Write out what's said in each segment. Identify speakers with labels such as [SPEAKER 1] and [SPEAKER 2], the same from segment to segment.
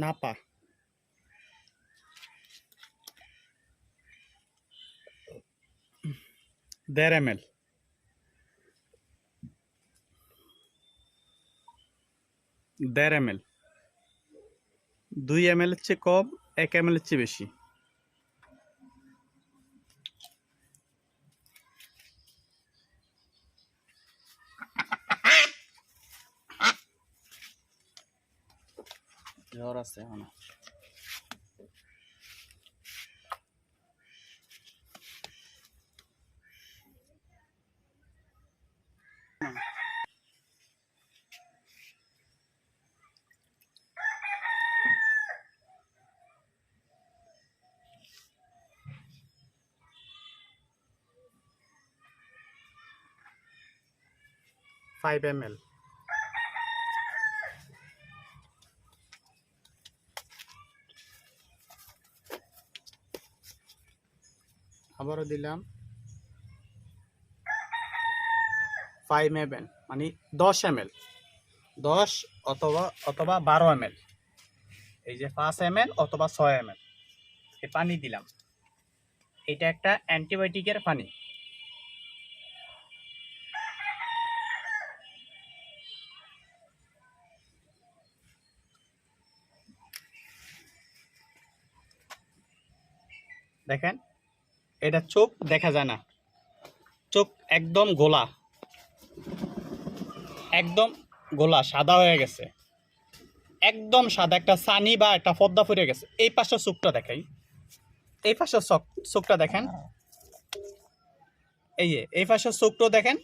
[SPEAKER 1] নাপা। দেড় M L. দেড় M L. দুই এম এল চেয়ে কম, এক এম এল চেয়ে বেশি। জ্বর আছে এখন ফাইভ এম এল আবারও দিলাম। ফাইভ এম মানে দশ এম এল দশ অথবা অথবা বারো এম এই যে পাঁচ এম অথবা ছয় এম এই পানি দিলাম। এটা একটা অ্যান্টিবায়োটিকের পানি। দেখেন এটা চোখ দেখা যায় না। চোখ একদম গোলা। একদম গোলা, সাদা হয়ে গেছে। একদম সাদা, একটা সানি বা একটা পদ্মা ফুরে গেছে। এই পাশের চোখটা দেখাই। এই পাশের চোখ- চোখটা দেখেন। এই এই পাশের চোখটাও দেখেন,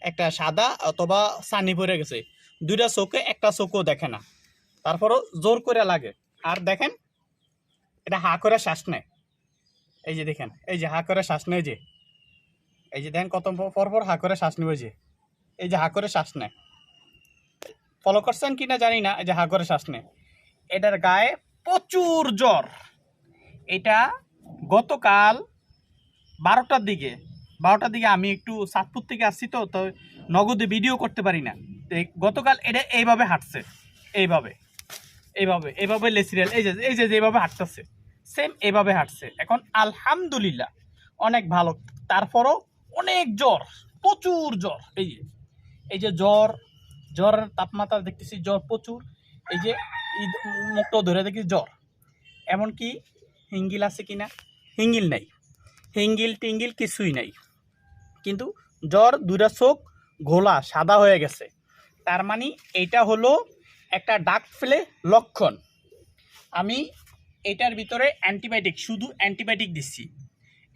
[SPEAKER 1] একটা সাদা অথবা সানি পড়ে গেছে। দুইটা চোখে, একটা চোখও দেখে না। তারপরও জোর করে লাগে। আর দেখেন, এটা হা করে শ্বাস নেয়। এই যে দেখেন, এই যে হা করে শ্বাস নেয় যে। এই যে দেখেন কত পর পর হা করে শ্বাস নেবে যে। এই যে হা করে শ্বাস নেয়। ফলো করছেন কিনা জানি না, এই যে হা করে শ্বাস নেয়। এটার গায়ে প্রচুর জ্বর। এটা গতকাল বারোটার দিকে বারোটার দিকে আমি একটু সাতপুর থেকে আসছি তো তো নগদে ভিডিও করতে পারি না। গতকাল এটা এইভাবে হাঁটছে। এইভাবে এইভাবে এইভাবে লেসিরিয়াল, এই যে এই যে, এইভাবে হাঁটতেছে। সেম এভাবে হাঁটছে। এখন আলহামদুলিল্লাহ, অনেক ভালো। তারপরও অনেক জ্বর, প্রচুর জ্বর। এই যে এই যে জ্বর, জ্বরের তাপমাত্রা দেখতেছি, জ্বর প্রচুর। এই যে, ঈদ মুখটাও ধরে দেখি জ্বর। এমনকি হিঙ্গিল আছে কিনা? হিঙ্গিল নাই। হিঙ্গিল টিঙ্গিল কিছুই নাই। কিন্তু জ্বর দুটা চোখ ঘোলা, সাদা হয়ে গেছে। তার মানে এইটা হলো একটা ডাক ফেলে লক্ষণ। আমি এটার ভিতরে অ্যান্টিবায়োটিক, শুধু অ্যান্টিবায়োটিক দিচ্ছি।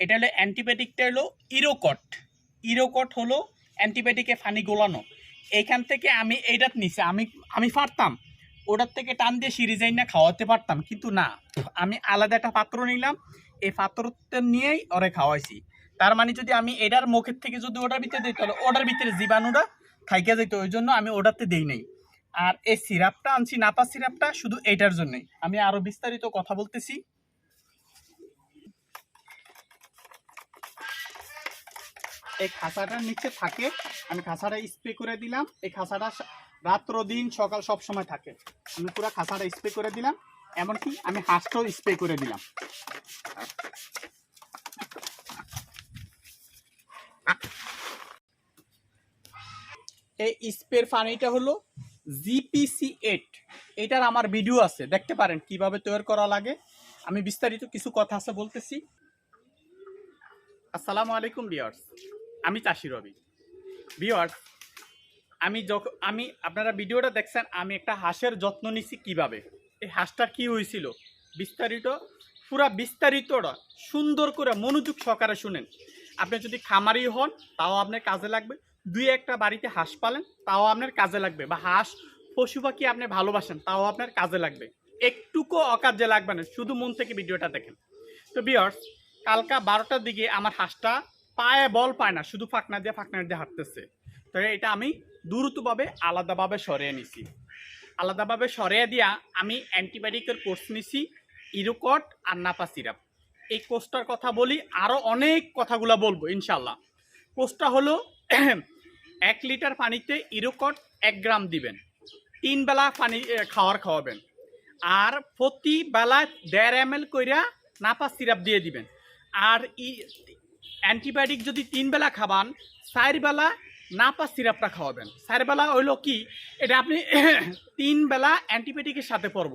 [SPEAKER 1] এটা হলো অ্যান্টিবায়োটিকটা হলো ইরোকট। ইরোকট হলো অ্যান্টিবায়োটিকে ফানি গোলানো। এইখান থেকে আমি এইটাত নিছি, আমি আমি পারতাম ওটার থেকে টান দিয়ে সিরিজাইন না খাওয়াতে পারতাম, কিন্তু না। আমি আলাদা একটা পাত্র নিলাম, এই পাত্রটা নিয়েই ওরে খাওয়াইছি। তার মানে যদি আমি এটার মুখের থেকে যদি ওটার ভিতরে দিই, তাহলে ওটার ভিতরে জীবাণুটা থাইকে যেত ওই জন্য আমি ওটাতে দেই নাই। আর এই সিরাপটা আনছি নাপা সিরাপটা, শুধু এইটার জন্যই। আমি আরও বিস্তারিত কথা বলতেছি। এই খাঁচাটার নিচে থাকে, আমি খাঁচাটা স্প্রে করে দিলাম। এই খাঁচাটা সা- রাত্র দিন, সকাল সব সময় থাকে। আমি পুরো খাঁচাটা স্প্রে করে দিলাম, এমনকি আমি হাঁসটাও স্প্রে করে দিলাম। এই স্প্রের পানিটা হলো জিপিসি এইট, এটার আমার ভিডিও আছে, দেখতে পারেন কীভাবে তৈরি করা লাগে। আমি বিস্তারিত কিছু কথা আছে বলতেছি। আসসালামু আলাইকুম বিয়ার্স আমি চাষি রবি। বিয়ার্স আমি যখন আমি, আপনারা ভিডিওটা দেখছেন, আমি একটা হাঁসের যত্ন নিছি কীভাবে? এই হাঁসটার কি হয়েছিল? বিস্তারিত, পুরা বিস্তারিতটা সুন্দর করে মনোযোগ সহকারে শুনেন। আপনি যদি খামারি হন, তাও আপনার কাজে লাগবে। দুই একটা বাড়িতে হাঁস পালেন, তাও আপনার কাজে লাগবে বা হাঁস পশু পাখি আপনি ভালোবাসেন, তাও আপনার কাজে লাগবে। একটুকু অকাজে লাগবে না, শুধু মন থেকে ভিডিওটা দেখেন। তো বিয়ার্স কালকা বারোটার দিকে আমার হাঁসটা পায়ে বল পায় না, শুধু ফাঁকনা দিয়ে ফাঁকনা দিয়ে হাঁটতেছে। তো এটা আমি দ্রুতভাবে, আলাদাভাবে সরিয়ে নিছি। আলাদাভাবে সরিয়ে দিয়া আমি অ্যান্টিবায়োটিকের কোর্স নিছি, ইরোকট আর নাপা সিরাপ। এই কোর্সটার কথা বলি আরও অনেক কথাগুলো বলব ইনশাল্লাহ কোর্সটা হলো এক লিটার পানিতে ইরোকট এক গ্রাম দিবেন। তিন বেলা পানি খাওয়ার খাওয়াবেন। আর প্রতি বেলা দেড় এম এল কইরা নাপা সিরাপ দিয়ে দিবেন। আর ই, অ্যান্টিবায়োটিক যদি তিন বেলা খাবান, চার বেলা নাপা সিরাপটা খাওয়াবেন। চার বেলা হইল কি, এটা আপনি তিন বেলা অ্যান্টিবায়োটিকের সাথে পড়ব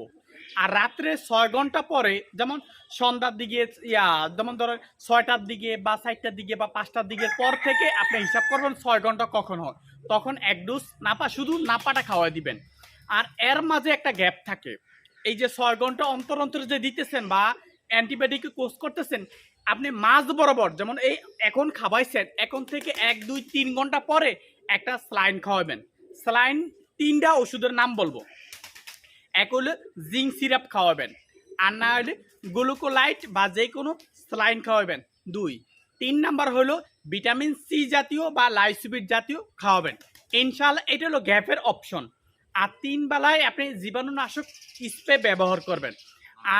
[SPEAKER 1] আর রাত্রে ছয় ঘণ্টা পরে যেমন সন্ধ্যার দিকে, ইয়া, যেমন ধরেন ছয়টার দিকে বা চারটার দিকে বা পাঁচটার দিকের পর থেকে আপনি হিসাব করবেন ছয় ঘণ্টা কখন হয়। তখন এক ডোজ নাপা, শুধু নাপাটা খাওয়াই দিবেন। আর এর মাঝে একটা গ্যাপ থাকে। এই যে ছয় ঘণ্টা অন্তর অন্তর যে দিতেছেন বা অ্যান্টিবায়োটিক কোর্স করতেছেন, আপনি মাঝ বরাবর যেমন এই এখন খাওয়াইছেন, এখন থেকে এক, দুই, তিন ঘণ্টা পরে একটা স্লাইন খাওয়াবেন। স্লাইন তিনটা ওষুধের নাম বলব। এক হলো জিঙ্ক সিরাপ খাওয়াবেন, আর না হলে গ্লুকোলাইট বা যে কোনো স্লাইন খাওয়াবেন। দুই, তিন নাম্বার হলো ভিটামিন সি জাতীয় বা লাইসোবিট জাতীয় খাওয়াবেন। ইনশাল্লাহ এটা হলো গ্যাপের অপশন। আর তিন বেলায় আপনি জীবাণুনাশক স্প্রে ব্যবহার করবেন।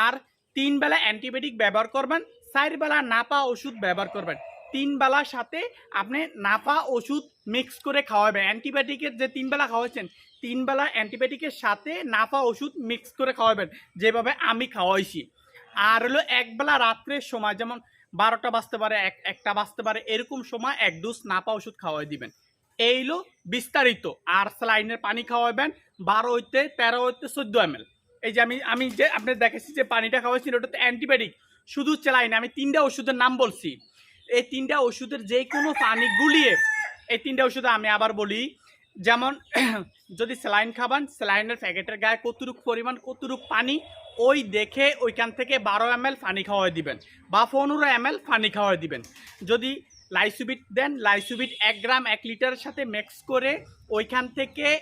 [SPEAKER 1] আর তিন বেলা অ্যান্টিবায়োটিক ব্যবহার করবেন, চার বেলা নাপা ওষুধ ব্যবহার করবেন। তিন বেলার সাথে আপনি নাপা ওষুধ মিক্স করে খাওয়াবেন। অ্যান্টিবায়োটিকের যে তিন বেলা খাওয়াচ্ছেন তিন বেলা অ্যান্টিবায়োটিকের সাথে নাপা ওষুধ মিক্স করে খাওয়াবেন, যেভাবে আমি খাওয়াইছি। আর হলো একবেলা রাত্রের সময়, যেমন বারোটা বাজতে পারে, এক, একটা বাজতে পারে, এরকম সময় এক ডোজ নাপা ওষুধ খাওয়াই দিবেন। এইলো বিস্তারিত, আর স্লাইনের পানি খাওয়াবেন, বারো হইতে তেরো হইতে চোদ্দ এম এই যে আমি আমি যে আপনার দেখেছি যে পানিটা খাওয়াইছি ওটাতে অ্যান্টিবায়োটিক, শুধু চেলাই না, আমি তিনটা ওষুধের নাম বলছি। এই তিনটা ওষুধের যে কোনো পানি গুলিয়ে, এই তিনটা ওষুধ আমি আবার বলি যেমন, যদি স্যালাইন খাবান, স্যালাইনের প্যাকেটের গায়ে কতটুক পরিমাণ, কতটুক পানি, ওই দেখে ওইখান থেকে বারো এম পানি খাওয়াই দিবেন বা পনেরো এম পানি খাওয়াই দিবেন। যদি লাইসুবিট দেন, লাইসুবিট এক গ্রাম, এক লিটারের সাথে মিক্স করে ওইখান থেকে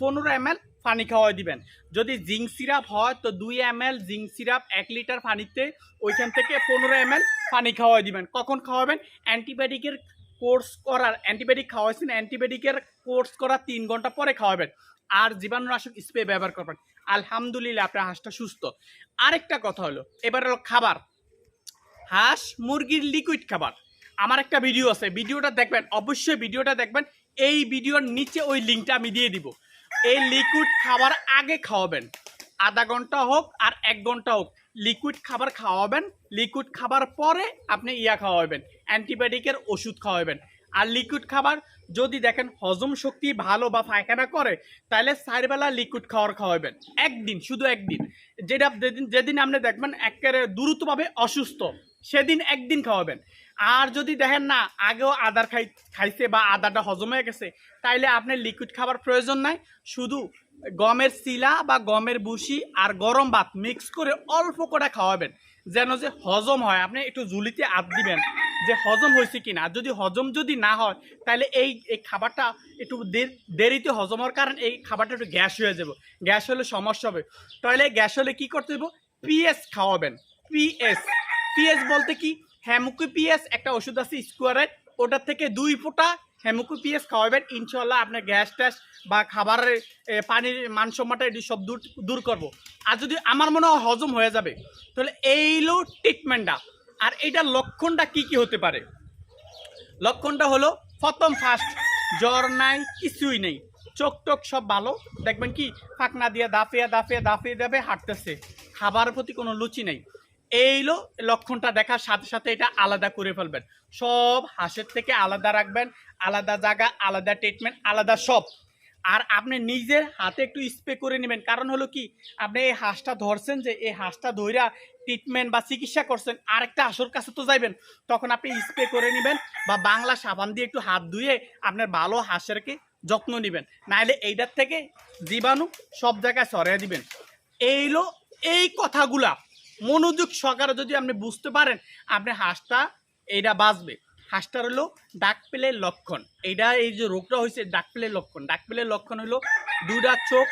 [SPEAKER 1] পনেরো এম পানি খাওয়াই দিবেন। যদি জিঙ্ক সিরাপ হয়, তো দুই এম এল জিঙ্ক সিরাপ এক লিটার পানিতে ওইখান থেকে পনেরো এম পানি খাওয়াই দিবেন। কখন খাওয়াবেন? অ্যান্টিবায়োটিকের কোর্স করার অ্যান্টিবায়োটিক খাওয়াইছেন, অ্যান্টিবায়োটিকের কোর্স করার তিন ঘণ্টা পরে খাওয়াবেন। আর জীবাণুনাশক স্প্রে ব্যবহার করবেন। আলহামদুলিল্লাহ, আপনার হাঁসটা সুস্থ। আরেকটা কথা হলো, এবার হলো খাবার। হাঁস মুরগির লিকুইড খাবার। আমার একটা ভিডিও আছে ভিডিওটা দেখবেন, অবশ্যই ভিডিওটা দেখবেন। এই ভিডিওর নিচে ওই লিঙ্কটা আমি দিয়ে দিব। এই লিকুইড খাবার আগে খাওয়াবেন। আধা ঘণ্টা হোক আর এক ঘণ্টা হোক। লিকুইড খাবার খাওয়াবেন, লিকুইড খাবার পরে আপনি ইয়া খাওয়াবেন, অ্যান্টিবায়োটিকের ওষুধ খাওয়াবেন। আর লিকুইড খাবার যদি দেখেন হজম শক্তি ভালো বা পায়খানা করে, তাহলে চারবেলা লিকুইড খাবার খাওয়াবেন। একদিন, শুধু একদিন। যেটা যেদিন যেদিন আপনি দেখবেন একেবারে দ্রুতভাবে অসুস্থ, সেদিন একদিন খাওয়াবেন। আর যদি দেখেন না, আগেও আদার খাই, খাইছে বা আদাটা হজম হয়ে গেছে, তাইলে আপনার লিকুইড খাবার প্রয়োজন নাই, শুধু গমের শিলা বা গমের বুসি আর গরম ভাত মিক্স করে অল্প করে খাওয়াবেন। যেন যে হজম হয়। আপনি একটু ঝুলিতে আপ দিবেন যে হজম হয়েছে কি না যদি হজম যদি না হয়, তাহলে এই এই খাবারটা একটু দেরিতে হজম হওয়ার কারণ এই খাবারটা একটু গ্যাস হয়ে যাবে। গ্যাস হলে সমস্যা হবে। তাহলে গ্যাস হলে কি করতে দেবো পিএস খাওয়াবেন। পিএস। পিএস বলতে কি? হ্যামুকু পিএস, একটা ওষুধ আছে স্কোয়ারের। ওটার থেকে দুই ফোঁটা হ্যামুকু পিএস খাওয়াবেন ইনশাল্লাহ আপনার গ্যাস ট্যাস বা খাবারের পানির মানসম্মানটা এটি সব দূর দূর করব। আর যদি আমার মনে হয় হজম হয়ে যাবে, তাহলে এইলো ট্রিটমেন্টটা আর এইটার লক্ষণটা কি কি হতে পারে? লক্ষণটা হলো, প্রথম ফার্স্ট জ্বর নাই, কিছুই নেই। চোখ টোক সব ভালো। দেখবেন কি, ফাঁকনা দিয়ে দাফিয়ে দাফিয়ে দাফিয়ে দাফিয়ে হাঁটতেছে। খাবারের প্রতি কোনো লুচি নেই। এইলো, লক্ষণটা দেখার সাথে সাথে এটা আলাদা করে ফেলবেন। সব হাঁসের থেকে আলাদা রাখবেন, আলাদা জায়গা, আলাদা ট্রিটমেন্ট আলাদা সব। আর আপনি নিজের হাতে একটু স্প্রে করে নেবেন। কারণ হলো কি, আপনি এই হাঁসটা ধরছেন যে, এই হাঁসটা ধইরা ট্রিটমেন্ট বা চিকিৎসা করছেন, আরেকটা হাঁসের কাছে তো যাইবেন। তখন আপনি স্প্রে করে নেবেন বা বাংলা সাবান দিয়ে একটু হাত ধুয়ে আপনার ভালো হাঁসেরকে যত্ন নেবেন। নাহলে এইটার থেকে জীবাণু সব জায়গায় সরিয়ে দিবেন। এইলো, এই কথাগুলা মনোযোগ সহকারে যদি আপনি বুঝতে পারেন, আপনি হাঁসটা এইটা বাঁচবে। হাঁসটার হলো ডাক পেলের লক্ষণ। এইটা এই যে রোগটা হয়েছে, ডাক পেলের লক্ষণ। ডাক পেলের লক্ষণ হলো দুটা চোখ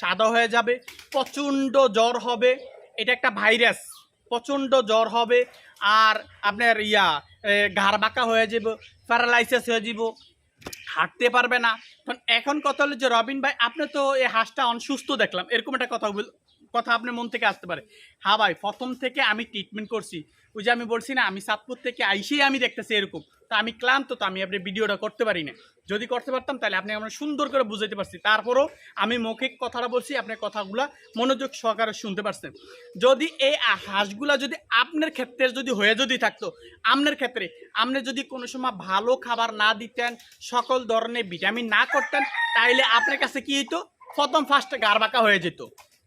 [SPEAKER 1] সাদা হয়ে যাবে, প্রচণ্ড জ্বর হবে। এটা একটা ভাইরাস, প্রচণ্ড জ্বর হবে আর আপনার ইয়া ঘাড় বাঁকা হয়ে যাব, প্যারালাইসিস হয়ে যাব, হাঁটতে পারবে না। এখন কথা হলো যে, রবিন ভাই, আপনি তো এই হাঁসটা অনসুস্থ দেখলাম। এরকম একটা কথা কথা আপনার মন থেকে আসতে পারে। হ্যাঁ ভাই, প্রথম থেকে আমি ট্রিটমেন্ট করছি। ওই যে আমি বলছি না, আমি সাতপুর থেকে আইসেই আমি দেখতেছি এরকম। তো আমি ক্লান্ত, তো আমি আপনি ভিডিওটা করতে পারি না। যদি করতে পারতাম, তাহলে আপনি আমরা সুন্দর করে বুঝাইতে পারছি। তারপরও আমি মৌখিক কথাটা বলছি, আপনার কথাগুলো মনোযোগ সহকারে শুনতে পারছেন। যদি এই হাঁসগুলা যদি আপনার ক্ষেত্রে যদি হয়ে যদি থাকতো, আপনার ক্ষেত্রে আপনি যদি কোনো সময় ভালো খাবার না দিতেন, সকল ধরনের ভিটামিন না করতেন, তাইলে আপনার কাছে কি হইতো? প্রথম ফার্স্টে গার বাঁকা হয়ে যেত।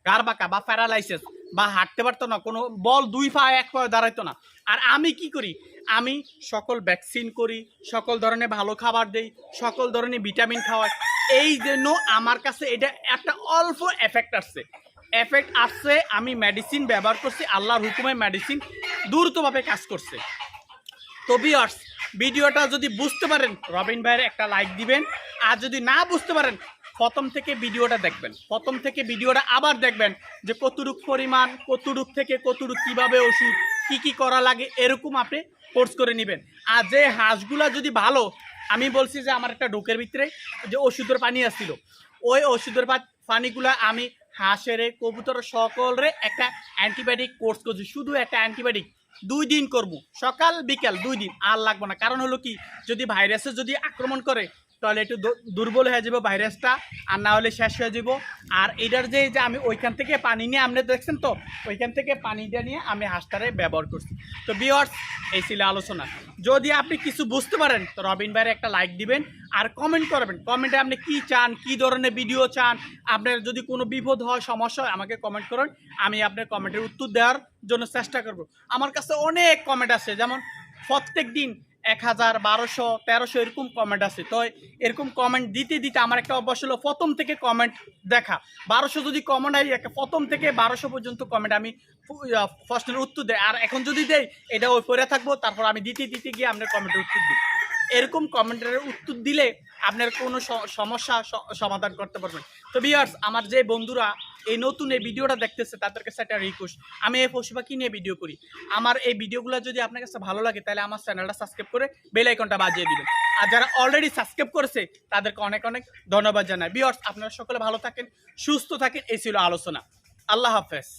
[SPEAKER 1] গার বাঁকা বা প্যারালাইসিস বা হাঁটতে পারতো না, কোনো বল দুই পা, এক পা দাঁড়াইতো না। আর আমি কি করি? আমি সকল ভ্যাকসিন করি, সকল ধরনের ভালো খাবার দেই, সকল ধরনের ভিটামিন খাওয়াই। এই জন্য আমার কাছে এটা একটা অল্প এফেক্ট আসছে। এফেক্ট আসছে, আমি মেডিসিন ব্যবহার করছি, আল্লাহর হুকুমে মেডিসিন দ্রুতভাবে কাজ করছে। তো বিয়ার্স ভিডিওটা যদি বুঝতে পারেন, রবিন ভাইয়ের একটা লাইক দিবেন। আর যদি না বুঝতে পারেন প্রথম থেকে ভিডিওটা দেখবেন। প্রথম থেকে ভিডিওটা আবার দেখবেন যে কতটুক পরিমাণ, কতটুক থেকে কতটুক কীভাবে ওষুধ, কি কি করা লাগে এরকম আপনি কোর্স করে নেবেন। আর যে হাঁসগুলা যদি ভালো, আমি বলছি যে আমার একটা ঢোকের ভিতরে যে ওষুধের পানি আসছিল, ওই ওষুধের পানিগুলা আমি হাঁসের, কবুতর সকলরে একটা অ্যান্টিবায়োটিক কোর্স করছি। শুধু একটা অ্যান্টিবায়োটিক দুই দিন করব। সকাল, বিকাল, দুই দিন, আর লাগবে না। কারণ হলো কি, যদি ভাইরাসে যদি আক্রমণ করে তাহলে একটু দুর্বল হয়ে যাবে ভাইরাসটা, আর না হলে শেষ হয়ে যাব। আর এটার যে যে আমি ওইখান থেকে পানি নিয়ে আপনি দেখছেন তো, ওইখান থেকে পানিটা নিয়ে আমি হাঁসটারে ব্যবহার করছি। তো বিয়ার্স এই ছিল আলোচনা। যদি আপনি কিছু বুঝতে পারেন, তো রবিন ভাইয়ের একটা লাইক দিবেন, আর কমেন্ট করবেন। কমেন্টে আপনি কি চান, কি ধরনের ভিডিও চান, আপনার যদি কোনো বিপদ হয়, সমস্যা হয়, আমাকে কমেন্ট করুন। আমি আপনার কমেন্টের উত্তর দেওয়ার জন্য চেষ্টা করব। আমার কাছে অনেক কমেন্ট আছে যেমন প্রত্যেক দিন এক হাজার বারোশো তেরোশো এরকম কমেন্ট আছে। তো এরকম কমেন্ট দিতে দিতে আমার একটা অভ্যাস হলো, প্রথম থেকে কমেন্ট দেখা। বারোশো যদি কমেন্ট হয় প্রথম থেকে বারোশো পর্যন্ত কমেন্ট আমি প্রশ্নের উত্তর দেয় আর এখন যদি দেই, এটা ওই পরে থাকব, তারপর আমি দিতে দিতে গিয়ে আপনার কমেন্টের উত্তর দিই। এরকম কমেন্টের উত্তর দিলে আপনার কোনো সমস্যা সমাধান করতে পারবেন। তো বিয়ার্স আমার যে বন্ধুরা এই নতুন এই ভিডিওটা দেখতেছে তাদের কাছে একটা রিকোয়েস্ট আমি এই পশু পাখি নিয়ে ভিডিও করি। আমার এই ভিডিওগুলো যদি আপনার কাছে ভালো লাগে, তাহলে আমার চ্যানেলটা সাবস্ক্রাইব করে বেল আইকনটা বাজিয়ে দিবেন। আর যারা অলরেডি সাবস্ক্রাইব করেছে, তাদেরকে অনেক অনেক ধন্যবাদ জানাই। বিয়ার্স আপনারা সকলে ভালো থাকেন, সুস্থ থাকেন, এই ছিল আলোচনা। আল্লাহ হাফেজ।